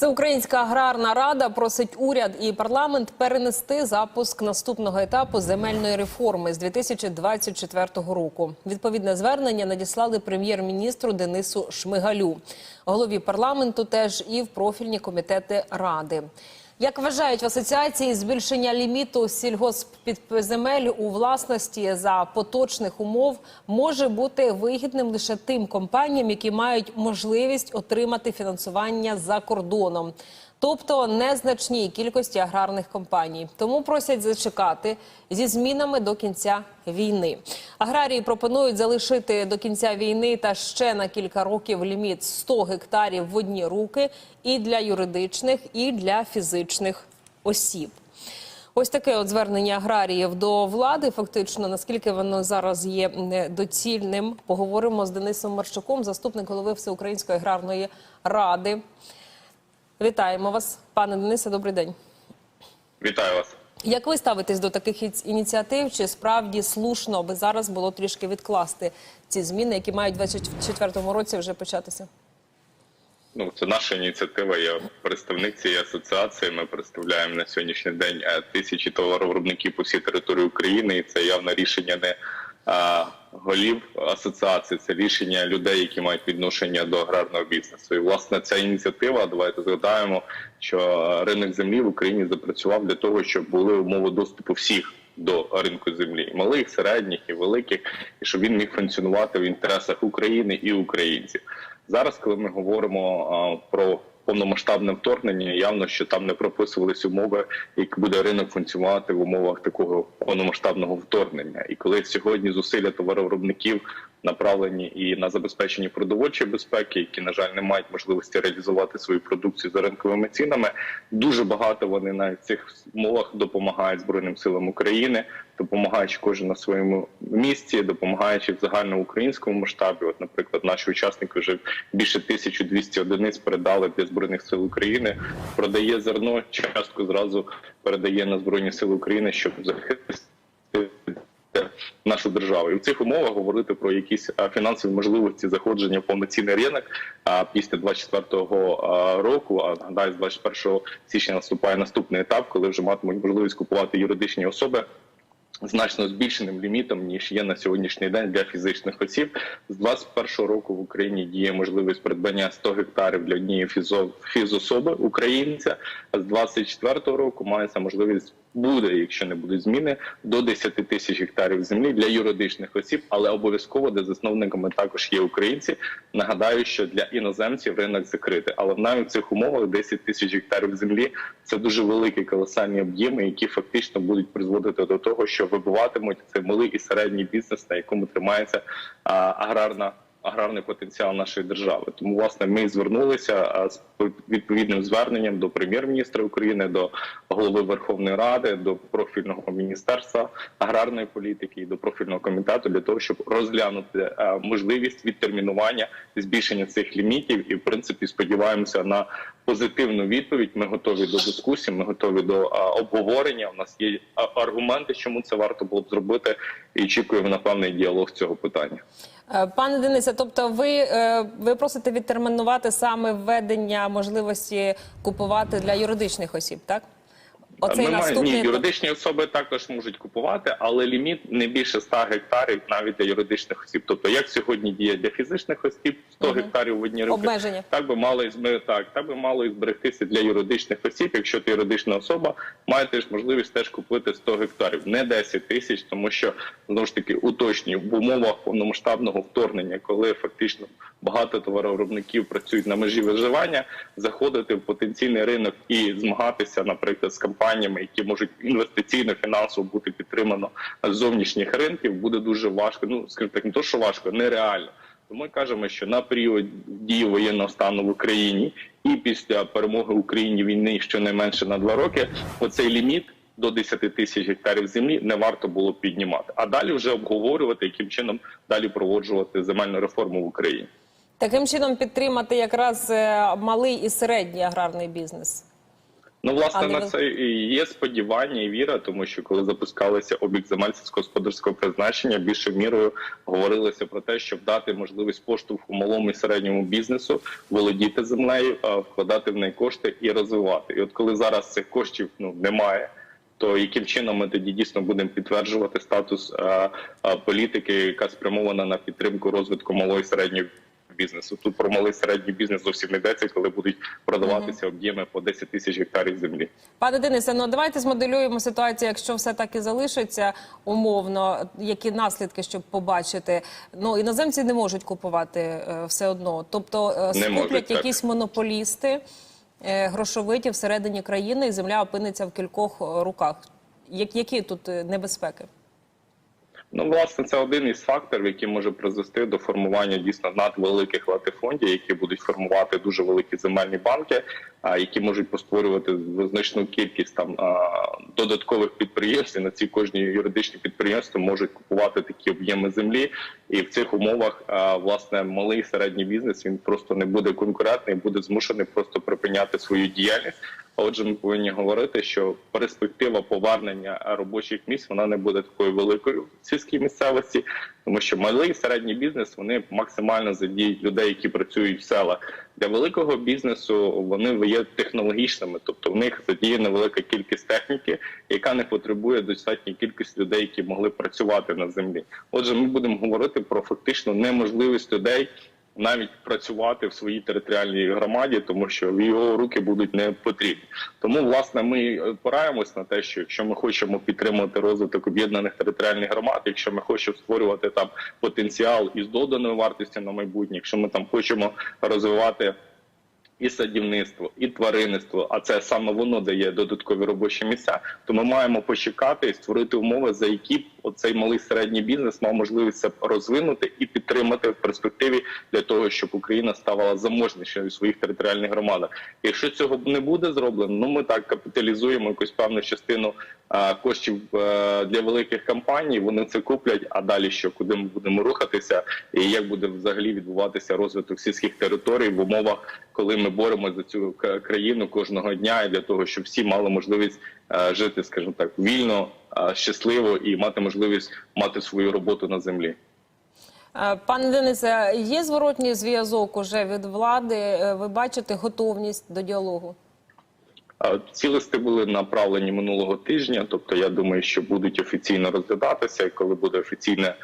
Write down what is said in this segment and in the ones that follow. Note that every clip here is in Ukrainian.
Всеукраїнська аграрна рада просить уряд і парламент перенести запуск наступного етапу земельної реформи з 2024 року. Відповідне звернення надіслали прем'єр-міністру Денису Шмигалю, голові парламенту теж і в профільні комітети ради. Як вважають в асоціації, збільшення ліміту сільгосппідземель у власності за поточних умов може бути вигідним лише тим компаніям, які мають можливість отримати фінансування за кордоном, тобто незначній кількості аграрних компаній. Тому просять зачекати зі змінами до кінця війни. Аграрії пропонують залишити до кінця війни та ще на кілька років ліміт 100 гектарів в одні руки і для юридичних, і для фізичних осіб. Ось таке от звернення аграріїв до влади. Фактично, наскільки воно зараз є доцільним, поговоримо з Денисом Марчуком, заступник голови Всеукраїнської аграрної ради. Вітаємо вас, пане Денисе. Добрий день. Вітаю вас. Як ви ставитесь до таких ініціатив? Чи справді слушно, аби зараз було трішки відкласти ці зміни, які мають у 2024 році вже початися? Ну це наша ініціатива. Я представник цієї асоціації. Ми представляємо на сьогоднішній день е, тисячі товаровиробників по всій території України. І це явне рішення не голів асоціації, це рішення людей, які мають відношення до аграрного бізнесу. І власне ця ініціатива. Давайте згадаємо, що е, ринок землі в Україні запрацював для того, щоб були умови доступу всіх. До ринку землі малих, середніх і великих, і щоб він міг функціонувати в інтересах України і українців. Зараз, коли ми говоримо а, про повномасштабне вторгнення, явно, що там не прописувалися умови, як буде ринок функціонувати в умовах такого повномасштабного вторгнення. І коли сьогодні зусилля товаровиробників направлені і на забезпечення продовольчої безпеки, які на жаль не мають можливості реалізувати свою продукцію за ринковими цінами, дуже багато вони на цих умовах допомагають збройним силам України, допомагаючи кожен на своєму місці, допомагаючи в загальноукраїнському масштабі. От, наприклад, наші учасники вже більше 1200 одиниць передали для збройних сил України. Продає зерно, частку зразу передає на збройні сили України, щоб захистити нашу державу. І в цих умовах говорити про якісь фінансові можливості заходження в повноцінний ринок а, після 24-го року. А нагадаю, з 21 січня наступає наступний етап, коли вже матимуть можливість купувати юридичні особи значно збільшеним лімітом ніж є на сьогоднішній день для фізичних осіб. З 21 року в Україні діє можливість придбання 100 гектарів для однієї фізо, фізособи українця. З 24 року мається можливість буде, якщо не будуть зміни, до 10 тисяч гектарів землі для юридичних осіб, але обов'язково де засновниками також є українці. Нагадаю, що для іноземців ринок закритий, але навіть в цих умовах 10 тисяч гектарів землі це дуже великі колосальні об'єми, які фактично будуть призводити до того, що вибиватимуть цей малий і середній бізнес, на якому тримається а, аграрна. Аграрний потенціал нашої держави, тому власне ми звернулися з відповідним зверненням до прем'єр-міністра України, до голови Верховної Ради, до профільного міністерства аграрної політики і до профільного комітету для того, щоб розглянути можливість відтермінування збільшення цих лімітів. І в принципі сподіваємося на позитивну відповідь. Ми готові до дискусії, ми готові до обговорення. У нас є аргументи, чому це варто було б зробити, і очікуємо на певний діалог цього питання. Е, Пане Денисе, тобто ви, е, ви просите відтермінувати саме введення можливості купувати для юридичних осіб, так? Оцей маємо- наступний ні, юридичні особи також можуть купувати, але ліміт не більше 100 гектарів навіть для юридичних осіб. Тобто, як сьогодні діє для фізичних осіб 100 Мгм. гектарів в одній руки, Обмеження. так би мало і так, так би мало і зберегтися для юридичних осіб. Якщо ти юридична особа, маєте ж можливість теж купити 100 гектарів, не 10 тисяч, тому що знову ж таки уточнюю в умовах повномасштабного вторгнення, коли фактично багато товаровиробників працюють на межі виживання, заходити в потенційний ринок і змагатися, наприклад, з компаніями, які можуть інвестиційно фінансово бути підтримано з зовнішніх ринків, буде дуже важко. Ну скажімо так, не то що важко, нереально. Тому ми кажемо, що на період дії воєнного стану в Україні і після перемоги України війни щонайменше на два роки, оцей ліміт до 10 тисяч гектарів землі не варто було піднімати. А далі вже обговорювати, яким чином далі проводжувати земельну реформу в Україні. Таким чином підтримати якраз е, малий і середній аграрний бізнес. Ну, власне, на це і є сподівання і віра, тому що коли запускалися обіг земель сільськогосподарського призначення, більше мірою говорилося про те, щоб дати можливість поштовху малому і середньому бізнесу володіти землею, вкладати в неї кошти і розвивати. І от коли зараз цих коштів ну немає. То яким чином ми тоді дійсно будемо підтверджувати статус е, е, політики, яка спрямована на підтримку розвитку малого і середнього бізнесу? Тут про малий середній бізнес зовсім не йдеться, коли будуть продаватися об'єми по 10 тисяч гектарів землі. Пане Денисе, ну давайте змоделюємо ситуацію, якщо все так і залишиться умовно, які наслідки, щоб побачити. Ну іноземці не можуть купувати е, все одно. Тобто е, скуплять якісь монополісти е, грошовиті всередині країни, і земля опиниться в кількох руках. Які тут небезпеки? Ну, власне, це один із факторів, який може призвести до формування дійсно надвеликих латифондів, які будуть формувати дуже великі земельні банки, які можуть постворювати значну кількість там додаткових підприємств. І на ці кожні юридичні підприємства можуть купувати такі об'єми землі. І в цих умовах власне малий і середній бізнес він просто не буде конкурентний, буде змушений просто припиняти свою діяльність. Отже, ми повинні говорити, що перспектива повернення робочих місць вона не буде такою великою в сільській місцевості, тому що малий і середній бізнес вони максимально задіють людей, які працюють в селах. Для великого бізнесу вони є технологічними, тобто в них задіяна велика кількість техніки, яка не потребує достатньої кількості людей, які могли працювати на землі. Отже, ми будемо говорити про фактично неможливість людей навіть працювати в своїй територіальній громаді, тому що в його руки будуть не потрібні. Тому власне ми опираємось на те, що якщо ми хочемо підтримувати розвиток об'єднаних територіальних громад, якщо ми хочемо створювати там потенціал із доданою вартістю на майбутнє, якщо ми там хочемо розвивати. І садівництво, і тваринництво, а це саме воно дає додаткові робочі місця. То ми маємо почекати і створити умови, за які оцей малий середній бізнес мав можливість це розвинути і підтримати в перспективі для того, щоб Україна ставала заможнішою у своїх територіальних громадах. Якщо цього не буде зроблено, ну ми так капіталізуємо якусь певну частину а, коштів е, для великих компаній. Вони це куплять. А далі що куди ми будемо рухатися, і як буде взагалі відбуватися розвиток сільських територій в умовах, коли ми боремося за цю країну кожного дня, і для того, щоб всі мали можливість е, жити, скажімо так, вільно, щасливо і мати можливість мати свою роботу на землі. Е, Пане Денисе, є зворотній зв'язок уже від влади. Е, Ви бачите готовність до діалогу? Ці листи були направлені минулого тижня. Тобто, я думаю, що будуть офіційно розглядатися. І коли буде офіційна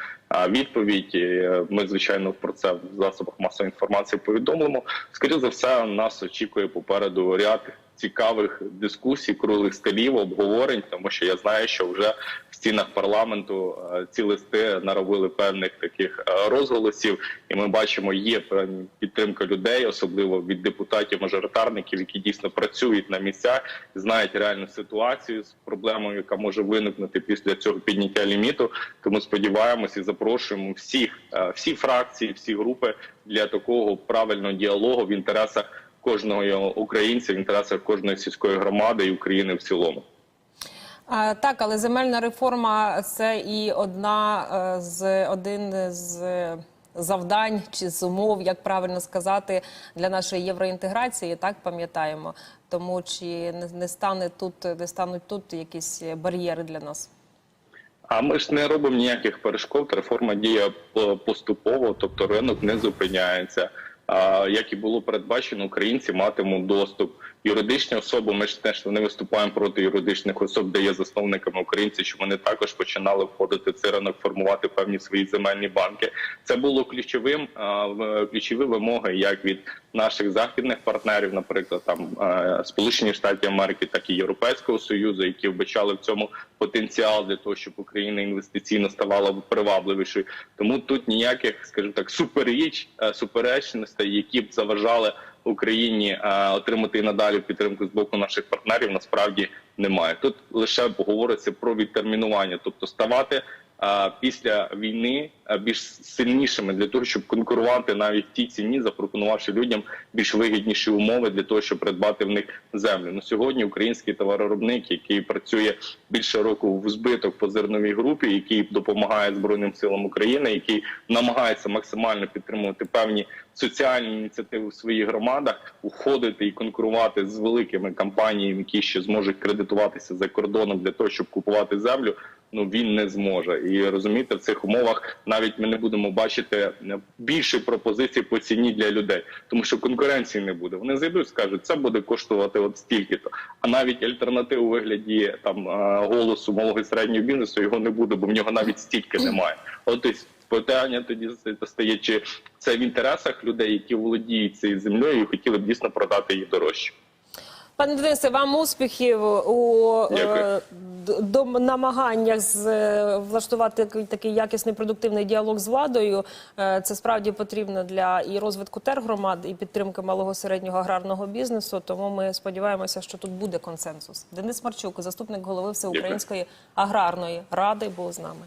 відповідь, е, ми звичайно про це в засобах масової інформації повідомимо. Скоріше за все, нас очікує попереду ряд цікавих дискусій, круглих столів, обговорень, тому що я знаю, що вже в стінах парламенту е, ці листи наробили певних таких е, розголосів, і ми бачимо, є підтримка людей, особливо від депутатів-мажоритарників, які дійсно працюють на місцях, знають реальну ситуацію з проблемою, яка може виникнути після цього підняття ліміту. Тому сподіваємося і запрошуємо всіх, е, всі фракції, всі групи для такого правильного діалогу в інтересах кожного українця, в інтересах кожної сільської громади і України в цілому. Так, але земельна реформа це і одна е, з один з завдань чи з умов, як правильно сказати, для нашої євроінтеграції. Так пам'ятаємо. Тому чи не, не стане тут, не стануть тут якісь бар'єри для нас? А ми ж не робимо ніяких перешкод. Реформа діє е, поступово, тобто ринок не зупиняється. Як і було передбачено, українці матимуть доступ. Юридичні особи. Ми ж теж не виступаємо проти юридичних особ, де є засновниками українці, що вони також починали входити в цей ринок, формувати певні свої земельні банки. Це було ключовим ключові вимоги, як від наших західних партнерів, наприклад, там е, Сполучені Штати Америки, так і Європейського союзу, які вбачали в цьому потенціал для того, щоб Україна інвестиційно ставала привабливішою. Тому тут ніяких, скажімо так, супереч, е, суперечностей, які б заважали Україні е, отримати і надалі підтримку з боку наших партнерів, насправді немає. Тут лише говориться про відтермінування, тобто ставати після війни більш сильнішими для того, щоб конкурувати навіть в тій ціні, запропонувавши людям більш вигідніші умови для того, щоб придбати в них землю. На сьогодні український товароробник, який працює більше року в збиток по зерновій групі, який допомагає збройним силам України, який намагається максимально підтримувати певні соціальні ініціативи в своїх громадах, уходити і конкурувати з великими компаніями, які ще зможуть кредитуватися за кордоном для того, щоб купувати землю. Ну він не зможе і розумієте, в цих умовах навіть ми не будемо бачити е, більше пропозицій по ціні для людей, тому що конкуренції не буде. Вони зайдуть, скажуть, це буде коштувати от стільки-то. А навіть альтернатив у вигляді там е, голосу малого і середнього бізнесу його не буде, бо в нього навіть стільки немає. От ось питання тоді стає, чи це в інтересах людей, які володіють цією землею, і хотіли б дійсно продати її дорожче. Пане Денисе, вам успіхів у е, до намаганнях з, е, влаштувати такий, такий якісний продуктивний діалог з владою. Е, Це справді потрібно для і розвитку тергромад, і підтримки малого середнього аграрного бізнесу. Тому ми сподіваємося, що тут буде консенсус. Денис Марчук, заступник голови Всеукраїнської аграрної ради, був з нами.